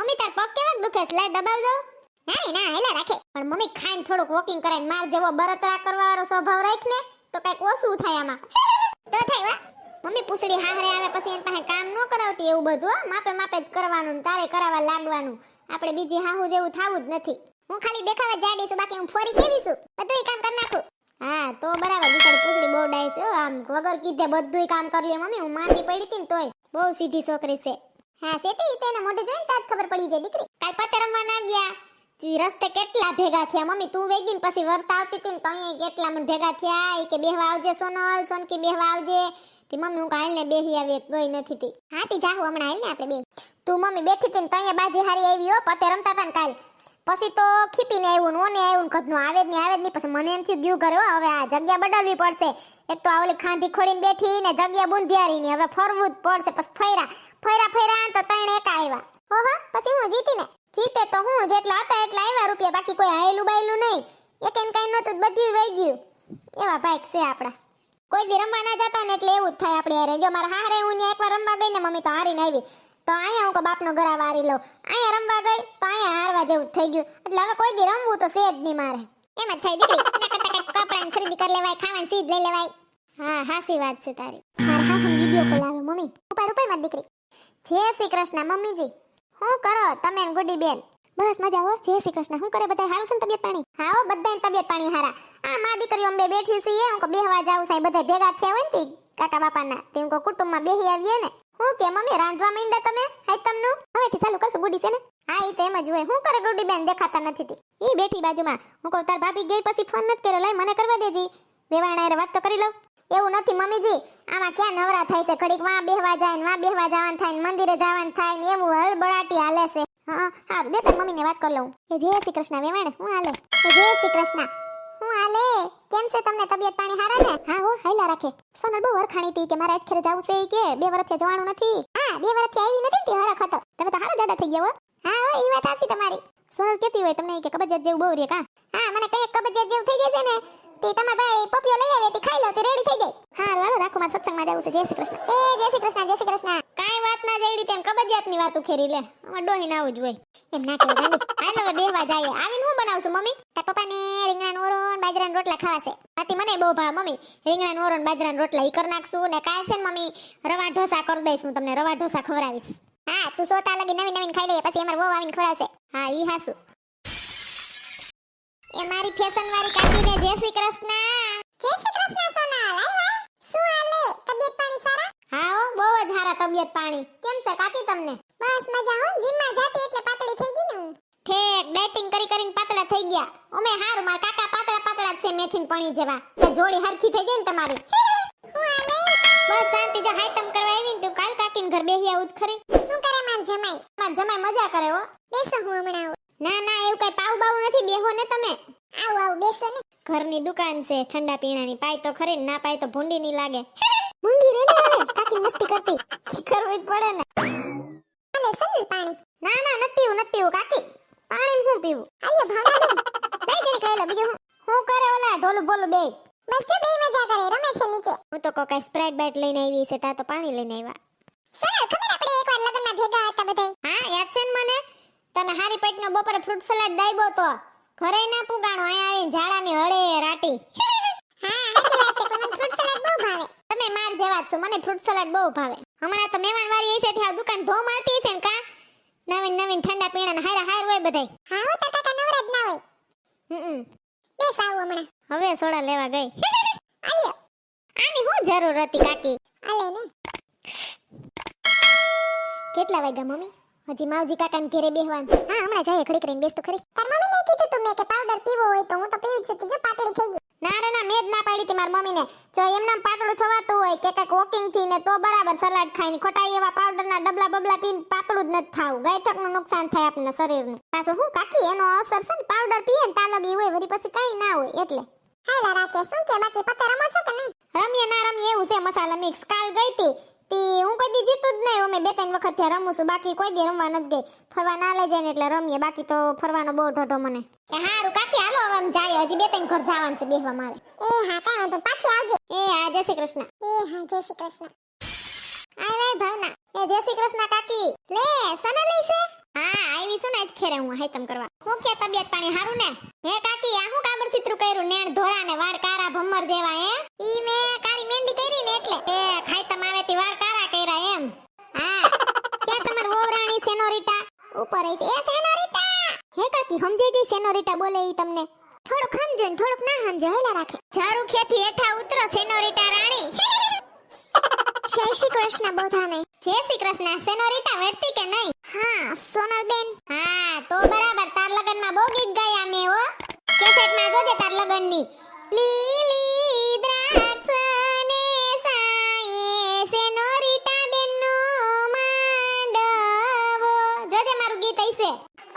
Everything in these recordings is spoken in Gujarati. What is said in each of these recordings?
મમ્મી, તાર પગ કેવા દુખે છે? લે દબાવ દો. ના ના, હેલા રાખે. પણ મમ્મી, ખાઈને થોડુંક વોકિંગ કરે માર જેવો બરતરા કરવાવાળો સ્વભાવ રાખ ને તો કંઈક ઓછું થાય આમાં. તો થાય વા મમ્મી, પૂછડી હાહરે આવે પછી એની પાસે કામ ન કરાવતી એવું બધું માપે માપે જ કરવાનું તારે કરાવવા લાગવાનું. આપણે બીજી હાહુ જેવું થાવું જ નથી. હું ખાલી દેખાવા જાડી છું, બાકી હું ફોરી કેવી છું? બધું કામ કરી નાખું. હા, તો બરાબર. બિચારી પૂછડી બહુ ડાય છે આમ વગર કીધે બધુંય કામ કરી મમ્મી. હું માંદી પડી હતી ને તોય. બહુ સીધી છોકરી છે. હા સેટી તેને મોઢે જોઈને તાજ ખબર પડી જાય દીકરી. કાલ રમવા ના ગયા રસ્તે કેટલા ભેગા થયા. મમ્મી, તું વેગી ને પછી વર્તા આવતી હતી ને તો અહીંયા કેટલા મને ભેગા થયા. એ કે બેહવા આવજે સોનલ સોનકી બેહવા આવજે. તે મમ્મી, હું કાલ ને બેહી આવી ગઈ નથી તી. હા, તી જાહુ, હમણાં હાલ ને આપણે બે તું મમ્મી બેઠી હતી ને તો અહીંયા બાજી હારી આવી હો, પતે રમતા હતા ને કાલ. પછી તો ખીપીને આવ્યું ને ઓને આવ્યું ને કદનું આવે જ નહીં, આવે જ નહીં. પછી મને એમ થયું ગયું ઘરે હવે આ જગ્યા બદલવી પડશે. એક તો આ ખાંભી ખોડીને બેઠી ને જગ્યા બુંધિયારી ની હવે ફરવું જ પડશે. પછી ફર્યા ફર્યા ફર્યા તો ત્રણ એક આવ્યા ઓહો, પછી હું જીતી ને? જીતે તો હું, જેટલા હતા એટલા આવ્યા રૂપિયા, બાકી કોઈ હાયલું બાયલું નહીં. એક એમ કઈ નહોતું બધું વહી ગયું. એવા ભાઈક છે આપણા. કોઈ દી રમવા ના જતા ને એટલે એવું જ થાય આપણે હારે. જો મારા હારે હું એકવાર રમવા ગઈ ને મમ્મી તો હારીને આવી. તો અહીંયા હું કો બાપનો ગરા વારી લઉં. અહીંયા રમવા ગઈ, તો અહીંયા હારવા જેવું થઈ ગયું. એટલે હવે કોઈ દી રમવું તો છે નહીં મારે. એમ થાય દીકરી. એના ખરીદી કરી લેવાય, ખાવાની સીધ લઈ લેવાય. હા, હાસી વાત છે તારી. મારા હા વીડિયો કોલ આવે મમ્મી. ઉપાડ ઉપાડ મારી દીકરી. જય શ્રી કૃષ્ણ, મમ્મીજી. હું કરો તમે ગુડી બેન? બસ મજા હો. જય શ્રી કૃષ્ણ. શું કરે બધા હારું છે તબિયત પાણી? હા હો બધાની તબિયત પાણી હારા. આ મા દીકરીઓ અમે બેઠી છીએ. હું બેહવા જાઉં સાહેબ. બધા ભેગા થયા હોય ને કાકા બાપાના. તે હું કુટુંબમાં બેહી આવીએ ને. હું કે, મમ્મી, રાંધવા માંડ્યા તમે? હાય તમનું? હવેથી ચાલુ કરશું, ગુડી છે ને? હા એ તો એમ જ હોય. હું કરે ગુડી બેન દેખાતા નથી તી. એ બેઠી બાજુમાં. હું કહું, તાર ભાભી ગઈ પછી ફોન નથી કર્યો, લાય મને કરવા દેજી. બેવાણા વાત તો કરી લઉં. એવું નથી, મમ્મીજી. આમાં ક્યાં નવરા થાય છે? ઘડીક વાં બેહવા જાય ને વાં બેહવા જવાનું થાય ને મંદિરે જવાનું થાય ને એવું હળબળાટી હાલે છે. હા હા દે તાર મમ્મીને વાત કરી લઉં. એ જય શ્રી કૃષ્ણ વેવાણે, હું હાલે? જય શ્રી કૃષ્ણ. હું આલે કેમ છે તમને તબિયત પાણી હારા ને? હા, હો હાઈલા રાખે. સોનલ બહુ વરખાણી હતી કે મારા આજ ખેરે જવું છે કે બે વર્ષથી જવાનું નથી. હા, બે વર્ષથી આવી નથી તે હરખ હતો. તમે તો હારા જાડા થઈ ગયા હો. હા ઈ વાત સાચી તમારી. સોનલ કેતી હોય તમને કે કબજિયાત જેવું બહુ રે કા? હા, મને કઈ કબજિયાત જેવું થઈ જશે ને, તે તમાર ભાઈ પપિયો લઈ આવે, તે ખાઈ લો, તે રેડી થઈ જાય. હા, હાલો રાખો, મારા સત્સંગમાં જવું છે. જય શ્રી કૃષ્ણ. એ, જય શ્રી કૃષ્ણ, જય શ્રી કૃષ્ણ. કાઈ વાત ના જઈડી તેમ કબજિયાતની વાત ઉખેરી લે. અમાર ડોહીને આવું જ હોય. એમ ના કે હાલ બેહવા જાય. આવીને બનાવશું મમ્મી? તાર પપ્પાને રીંગણાનો ઓરો ને બાજરાના રોટલા ખાવાશે. આથી મને બહુ ભાવ મમ્મી. રીંગણાનો ઓરો ને બાજરાના રોટલા ઈ કરી નાખશું ને કાલ છે ને મમ્મી રવા ઢોસા કરી દઈશ હું તમને રવા ઢોસા ખવડાવીશ. હા તું સોતા લગી નવી નવીન ખાઈ લઈએ પછી અમાર વહુ આવીને ખવડાવશે. હા ઈ હાસુ. એ મારી ફેશન વાળી કાકીને જય શ્રી કૃષ્ણ. જય શ્રી કૃષ્ણ સોનલ આવ્યા શું હાલે તબિયત પાણી સારા? હા હો બહુ જ સારા તબિયત પાણી. કેમ છે કાકી તમને? બસ મજા હો. જીમમાં જાતી એટલે પાતળી થઈ ગઈ ને હું. ઠેક બેટિંગ કરી કરીને પાતળા થઈ ગયા. ઓમે હારું માર કાકા પાતળા પાતળા છે મેથીન પાણી જેવા. એટલે જોડી હરખી થઈ જાય ને તમારી. બસ શાંતિ જો હાઈતમ કરવા આવી ને તું કાલ કાકીન ઘર બેહી આવું ખરી. શું કરે માર જમાઈ? માર જમાઈ મજા કરે હો. બેસો હું હમણાં ના ના એવું કઈ પાવ બાવ નથી બેહો ને તમે. આવ આવ બેસો ને. ઘરની દુકાન છે ઠંડા પીણાની પાય તો ખરી ના પાય તો ભૂંડી ની લાગે. ભૂંડી રે ને કાકી મસ્તી કરતી. કરવી જ પડે ને. હાલે સનલ પાણી. ના ના નથી પીવું કાકી. પાણી હું પીવું? આલે ભાગા દઈ જરી કહેલો બીજું હું? હું કરે ઓલા ઢોલું બોલું બે? બસ બે મજા કરે રમે છે નીચે. હું તો કોકા સ્પ્રાઇટ બાઇટ લઈને આવી છે તા તો પાણી લઈને આવ્યા. સરળ ખબર આપણે એકવાર લગ્નમાં ભેગા હતા બધાય. હા યાદ છે ને મને? તમે હારી પેટનો બપોરે ફ્રૂટ સલાડ દાઈબો તો. ઘરે ના પુગાણો અહીંયા આવીને ઝાડાની હળે રાટી. હા સાચી વાત છે પણ મને ફ્રૂટ સલાડ બહુ ભાવે. તમે માર જેવા છો મને ફ્રૂટ સલાડ બહુ ભાવે. હમણાં તો મહેમાન વાળી છે ત્યાં દુકાન ધો મારતી છે ને કા? નવીન નવીન ઠંડા પીણા હારા હાર હોય બધાય. હા હો તાતા કા નવરા જ ના હોય. હમ બેસ આવું હમણાં. હવે સોડા લેવા ગઈ. આલ્યો. આની હું જરૂર હતી કાકી? આલે ને. કેટલા વાગ્યા મમ્મી? હજી માવજી કાકાને ઘેરે બેહવાન હા હમણાં જાય ખડી કરીને બેસ તો ખરી. તાર મમ્મીને કીધું તું મેં કે પાવડર પીવો હોય તો હું તો પીવું છું. કે જો પાતળી થઈ ગઈ. ના રે ના મેં જ ના પાડી હતી મારી મમ્મીને. જો એમનામ પાતળું થવાતું હોય કે કાંઈક વોકિંગથી ને તો બરાબર સલાડ ખાઈને ખોટા એવા પાવડરના ડબલા બબલા પીને પાતળું જ નથી થાવું. ગાયઠકનું નુકસાન થાય આપણા શરીરને. પાછું હું કાકી એનો અસર છે ને પાવડર પીએ ને તાલગી હોય વળી પછી કઈ ના હોય એટલે. હાલા રાખે શું કે બાકી પત્તે રમો છો કે નહીં? રમીએ ના રમીએ એવું છે મસાલા મિક્સ કાલ ગઈ તી તી હું કોઈ દી જીતું જ નહીં. અમે બે ત્રણ વખત ત્યાં રમું છું. બાકી કોઈ દી રમવા નથી ગઈ. ફરવા ના લઈ જાય ને એટલે રમીએ. બાકી તો ફરવાનો બહુ ઢોઢો મને. એ હારું કાકી હાલો હવે આમ જાય. હજી બે ત્રણ ઘર જવાનું છે બેહવા મારે. એ હા કાંઈ વાંધો પાછી આવજો. એ હા જય શ્રી કૃષ્ણ. એ હા જય શ્રી કૃષ્ણ. આય ભાવના. એ જય શ્રી કૃષ્ણ કાકી. લે સને લઈ છે? હા ઘરે હું હાઈતમ કરવા. હું કે તબિયત પાણી હારું ને? હે કાકી આ હું કાબર ચિત્ર કર્યું? નેણ ધોરા ને વાળ કારા ભમર જેવા હે? ઈ મે કાળી મહેંદી કરી ને એટલે. એ ખાયતમ આવે તી વાળ કારા કર્યા એમ હા ક્યાં તમાર વોવરાણી સેનોરિટા. ઉપર એ સેનોરિટા! હે કાકી, સમજાઈ જઈ સેનોરિટા બોલે ઈ તમને. થોડુંક સમજો ને, થોડુંક ના સમજો, હેલા રાખે. ઝારૂ ખેતી હેઠા ઉતરો, સેનોરિટા રાણી. જય શ્રી કૃષ્ણ, બધાને. જય શ્રી કૃષ્ણ. સેનોરિટા વેડતી કે નહીં? હા, સોનલબેન. હા, તો બરાબર. તાર લગનમાં બહુ ગીત ગાયા મેં, હો. કેસેટમાં જોજે તાર લગનની. લીલી દ્રાક્ષને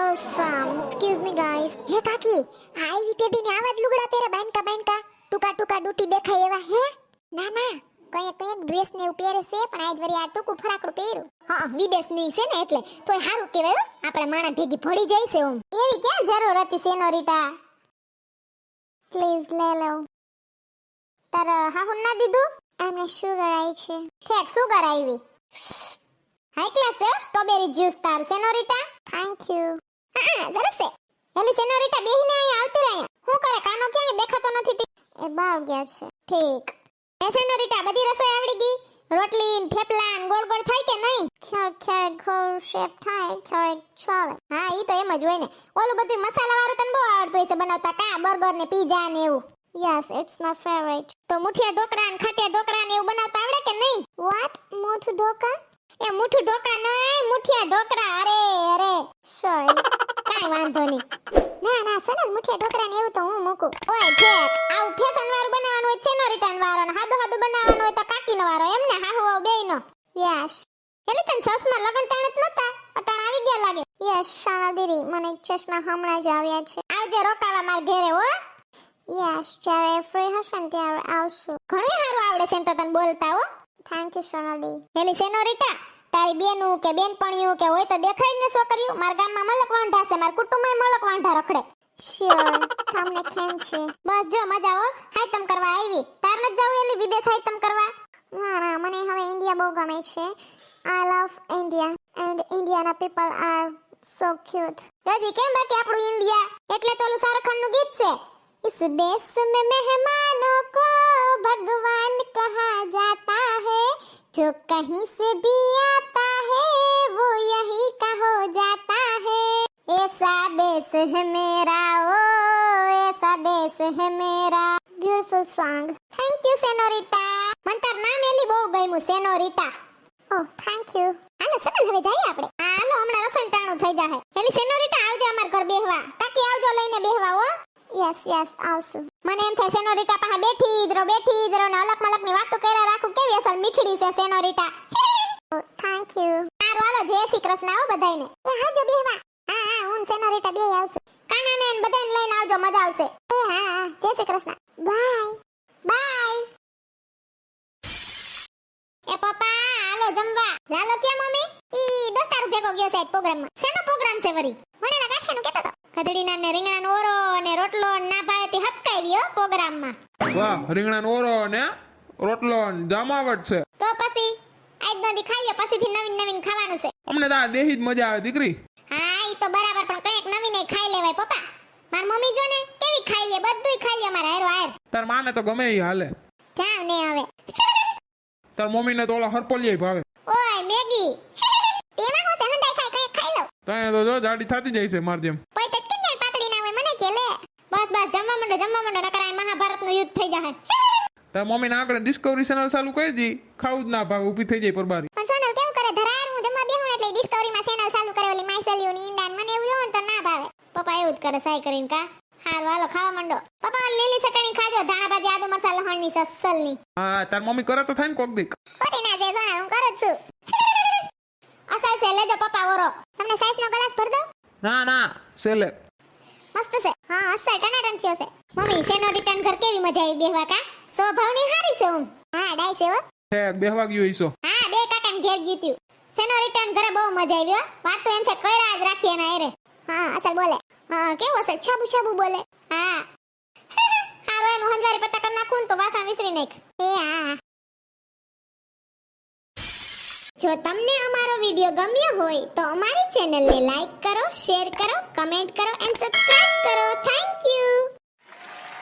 ઓસમ એક્સક્યુઝ મી ગાઈસ હે, કાકી આવી રીતે દિન આવા જ લુગડા પહેરે બાંધકા બાંધકા ટુકા ટુકા ડૂટી દેખાય એવા, હે? ના ના. કોઈ કોઈ ડ્રેસ ને એવું પહેરે છે, પણ આજ વરી આ ટૂંકું ફરાકડું પહેર્યું. હા, વિદેશની છે ને એટલે. તો સારું કહેવાય, હો. આપણે માણા ભેગી ફોડી જાય છે એવી ક્યાં જરૂર હતી સેનોરિટા પ્લીઝ લે લો તાર હાહુ ના દીધું? એમને શું આવી છે. ઠેક શું આવી. હાઈ ક્લાસ સ્ટ્રોબેરી જ્યુસ તાર સેનોરિટા થેન્ક યુ હા સરસ સેનોરિટા બેહીને અહીંયા આવતી રહ્યા હું કરે? કાનો ક્યાંય દેખાતો નથી તે? એ બહાર ગયા છે. ઠીક. એ સેનોરિટા બધી રસોઈ આવડી ગઈ. રોટલી થેપલા ગોળ ગોળ થાય કે નહીં? ક્યારેક ક્યારેક ગોળ શેપ થાય ક્યારેક ચાલે હા, ઈ તો એમ જ હોય ને. ઓલું બધું મસાલા વાળું તને બહુ આવડતું હશે બનાવતા કા? બર્ગર ને પીઝા ને એવું. Yes, it's my favourite. તો મુઠિયા ઢોકળા ને ખાટિયા ઢોકળા ને એવું બનાવતા આવડે કે નહીં? વોટ મુઠ ઢોકા એ મુઠું ઢોકા નહીં મુઠિયા ઢોકરા અરે અરે. સોરી કાઈ વાંધો નહીં. ના ના, સનલ મુઠિયા ઢોકરા ને એવું તો હું મૂકું. ઓય જે આવું ફેશન વાળું બનાવવાનું હોય છે નો રિટર્ન વાળો ને હાદો હાદો બનાવવાનું હોય તો કાકીનો વાળો, એમ ને? હાહુ હાવ બેયનો. યસ. એટલે તન સસમાં લગન ટાણે નતા અટાણ આવી ગયા લાગે. યસ શાના દીદી, મને ચશ્મા હમણાં જ આવ્યા છે. આવજે રોકાવા માર ઘરે, હો. યસ, જ્યારે ફ્રી હશે ને ત્યારે આવશું. ઘણી સારું આવડે છે એમ તો તને બોલતા, હો. થેન્ક યુ સોનાલી હેલી સેનો તારી બેનું કે બેનપણીયું કે હોય તો દેખાડી ને છોકરીયું? મારા ગામમાં મલક વાંઢા છે મારા કુટુંબમાં મલક વાંઢા રખડે. શ્યોર તમને કેમ છે? બસ જો મજા હો. હાઈતમ કરવા આવી. તાર ન જાવ એની વિદેશ હાઈતમ કરવા? ના મને હવે ઇન્ડિયા બહુ ગમે છે. આઈ લવ ઇન્ડિયા એન્ડ ઇન્ડિયાના પીપલ આર સો ક્યુટ રાજી કેમ બાકી આપણું ઇન્ડિયા એટલે તો ઓલું શાહરુખ ખાનનું ગીત છે. ઇસ દેશ મે મહેમાનો કો भगवान कहा जाता है जो कहीं से भी आता है वो यही का हो जाता है ऐसा देश है मेरा ओ ऐसा देश है मेरा beautiful song thank you senorita મને તાર નામ એલી બહુ ગમ્યું સેનોરિટા ઓહ થેન્ક યુ હાલો સનલ હવે જઈએ આપણે હા હાલો હમણાં રસોઈ ટાણું થઈ જાહે એલી સેનોરિટા આવજો અમાર ઘર બેહવા કાકી આવજો લઈને બેહવા હો યસ યસ આવશું મને એમ થાય સેનોરિટા પાસે બેઠી જ રહો બેઠી જ રહો ને અલગ મલકની વાતો કર્યા રાખું કેવી અસલ મીઠડી છે સેનોરિટા થેન્ક યુ આ રોલો જય શ્રી કૃષ્ણ આવો બધાયને. એ હાજો બેહવા હા હા હું સેનોરિટા બે આવશે. કાના ને બધાને લઈને આવજો મજા આવશે. એ હા હા જય શ્રી કૃષ્ણ. બાય બાય એ પપ્પા હાલો જમવા. લાલો કે મમ્મી? ઈ દોસ્તાર ભેગો ગયો છે પ્રોગ્રામમાં. શેનો પ્રોગ્રામ છે વરી? વણેલા ગાંઠિયાનું કેતો તો. ખદડીના ને રીંગણાનો ઓરો રોટલો ના ભાવે તે હપકાવી હો પ્રોગ્રામમાં. વાહ રીંગણાનો ઓરો ને રોટલો ને જામાવટ છે. તો પછી આજ નો દી પછીથી નવીન નવીન ખાવાનું છે. અમને તો આ દેહી જ મજા આવે દીકરી. હા ઈ તો બરાબર પણ કંઈક નવીન ખાઈ લેવાય પપ્પા. માર મમ્મી જો ને કેવી ખાઈ લે બધુંય ખાઈ લે મારા હારો હાર તાર માને તો ગમે ઈ હાલે. જાવ ને હવે. તાર મમ્મીને તો ઓલા હરપોલિયા ભાવે. ઓય મેગી. તેમાં હું સહંડાઈ ખાઈ કંઈક ખાઈ લઉં. ત્યાં તો જો જાડી થતી જાય છે માર જેમ. બસ જમવા માંડો નકર આ મહાભારતનું યુદ્ધ થઈ જાય તાર મમ્મીને આગળ ડિસ્કવરી ચેનલ ચાલુ કરી દી. ખાવું જ ના ભાવે ઊભી થઈ જાય પરબારી. પણ સોનલ કેવું કરે? ધરાર હું જમવા બેહું એટલે ડિસ્કવરી માં ચેનલ ચાલુ કરે ઓલી માયસલ્યુ ની ઈંડાન. મને એવું જોવું તો ના ભાવે. પપ્પા એવું જ કરે સાઈ કરીને કા? હાલ હાલો ખાવા માંડો. પપ્પા લીલી ચટણી ખાજો. ધાણા ભાજી આદુ મરચા લહણની સસલની હા તાર મમ્મી કરે તો થાય ને કોક દીક ખોટી ના જાય સોનલ હું કરું છું. અસલ છે લેજો પપ્પા ઓરો. તમને સાઈઝ નો ગ્લાસ ભર દો ના ના સેલે. મસ્ત છે. હા અસલ ટનાટન થયો છે. મમ્મી સેનો રિટર્ન ઘર કેવી મજા આવી બેહવા કા? સ્વભાવની હારી છે હું હા ડાય છે હો. ઠેક બેહવા ગયો ઈસો હા બે કાકાને ઘેર જીત્યું સેનો રિટર્ન ઘરે બહુ મજા આવી હો. વાત તો એમ છે કઈરા જ રાખી એના એરે હા અસલ બોલે. હા કેવો છે છાબુ છાબુ બોલે. હા. હારો એનું હંજવારી પત્તા કર નાખું તો વાસણ વિસરી નાખ. એ હા જો તમને અમારો વીડિયો ગમ્યો હોય તો અમારી ચેનલને લાઈક કરો શેર કરો કમેન્ટ કરો એન્ડ સબસ્ક્રાઇબ કરો.